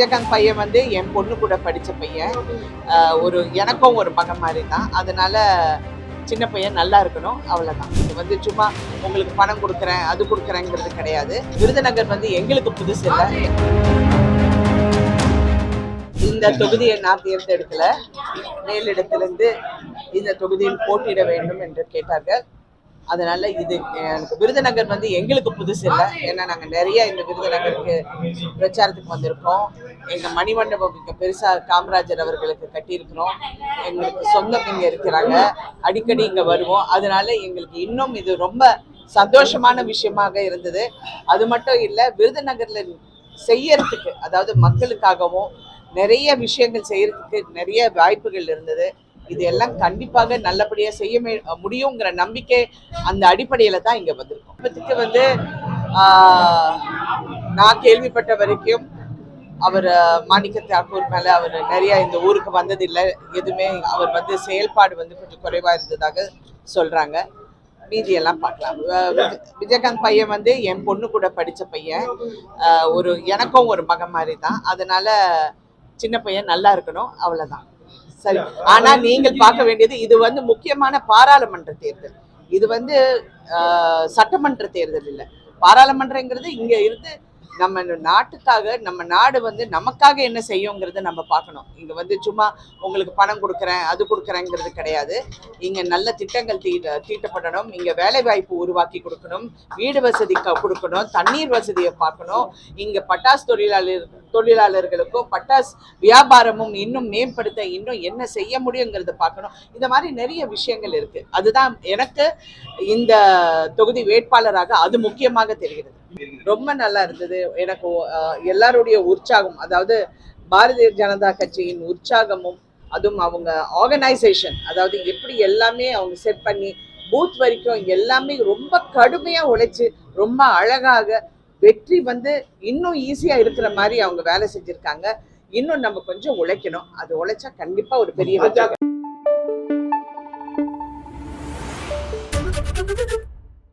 விஜயகாந்த் பையன் வந்து என் பொண்ணு கூட படித்த பையன். ஒரு எனக்கும் ஒரு மகன் மாதிரி தான். அதனால சின்ன பையன் நல்லா இருக்கணும் அவ்வளோதான் இது வந்து சும்மா உங்களுக்கு பணம் கொடுக்குறேன் அது கொடுக்குறேங்கிறது கிடையாது. விருதுநகர் வந்து எங்களுக்கு புதுசு இல்லை. இந்த தொகுதியை நான் தேர்ந்தெடுக்கல. மேலிடத்திலிருந்து இந்த தொகுதியில் போட்டியிட வேண்டும் என்று கேட்டார்கள். அதனால இது எனக்கு விருதுநகர் வந்து எங்களுக்கு புதுசு இல்லை. ஏன்னா நாங்கள் நிறைய இந்த விருதுநகருக்கு பிரச்சாரத்துக்கு வந்திருக்கோம். எங்கள் மணிமண்டபம் இங்கே பெருசாக காமராஜர் அவர்களுக்கு கட்டியிருக்கிறோம். எங்களுக்கு சொந்தம் இங்கே இருக்கிறாங்க. அடிக்கடி இங்கே வருவோம். அதனால எங்களுக்கு இன்னும் இது ரொம்ப சந்தோஷமான விஷயமாக இருந்தது. அது மட்டும் இல்லை விருதுநகரில் செய்யறதுக்கு அதாவது மக்களுக்காகவும் நிறைய விஷயங்கள் செய்யறதுக்கு நிறைய வாய்ப்புகள் இருந்தது. இது எல்லாம் கண்டிப்பாக நல்லபடியாக செய்ய முடியுங்கிற நம்பிக்கை அந்த அடிப்படையில் தான் இங்கே வந்திருக்கோம். இப்போதைக்கு வந்து நான் கேள்விப்பட்ட வரைக்கும் அவர் மாணிக்க தாக்கூர் மேலே அவர் நிறையா இந்த ஊருக்கு வந்ததில்லை. எதுவுமே அவர் வந்து செயல்பாடு வந்து கொஞ்சம் குறைவாக இருந்ததாக சொல்கிறாங்க மீதியெல்லாம் பார்க்கலாம். விஜயகாந்த் பையன் வந்து என் பொண்ணு கூட படித்த பையன். ஒரு எனக்கும் ஒரு மகன் மாதிரி தான். அதனால் சின்ன பையன் நல்லா இருக்கணும். அவ்வளோதான் சரி. ஆனா நீங்கள் பார்க்க வேண்டியது இது வந்து முக்கியமான பாராளுமன்ற தேர்தல். இது வந்து சட்டமன்ற தேர்தல் இல்லை. பாராளுமன்றங்கிறது இங்க இருந்து நம்ம நாட்டுக்காக நம்ம நாடு வந்து நமக்காக என்ன செய்யுங்கிறத நம்ம பார்க்கணும். இங்க வந்து சும்மா உங்களுக்கு பணம் கொடுக்குறேன் அது கொடுக்குறேங்கிறது கிடையாது. இங்க நல்ல திட்டங்கள் தீட்ட தீட்டப்படணும். இங்க வேலை வாய்ப்பு உருவாக்கி கொடுக்கணும். வீடு வசதி கொடுக்கணும். தண்ணீர் வசதியை பார்க்கணும். இங்க பட்டாசு தொழிலாளர் தொழிலாளர்களுக்கும் பட்டாஸ் வியாபாரமும் இன்னும் மேம்படுத்த இன்னும் என்ன செய்ய முடியுங்கிறத பார்க்கணும். இந்த மாதிரி நிறைய விஷயங்கள் இருக்கு. அதுதான் எனக்கு இந்த தொகுதி வேட்பாளராக அது முக்கியமாக தெரிகிறது. ரொம்ப நல்லா இருந்தது. எனக்கு எல்லாருடைய உற்சாகம் அதாவது பாரதிய ஜனதா கட்சியின் உற்சாகமும் அதுவும் அவங்க ஆர்கனைசேஷன் அதாவது எப்படி எல்லாமே அவங்க செட் பண்ணி பூத் வரைக்கும் எல்லாமே ரொம்ப கடுமையாக உழைச்சி ரொம்ப அழகாக வெற்றி வந்து இன்னும் ஈஸியா இருக்கிற மாதிரி அவங்க வேலை செஞ்சிருக்காங்க. இன்னும் நம்ம கொஞ்சம் உழைக்கணும். அது உழைச்சா கண்டிப்பா ஒரு பெரிய வெற்றி.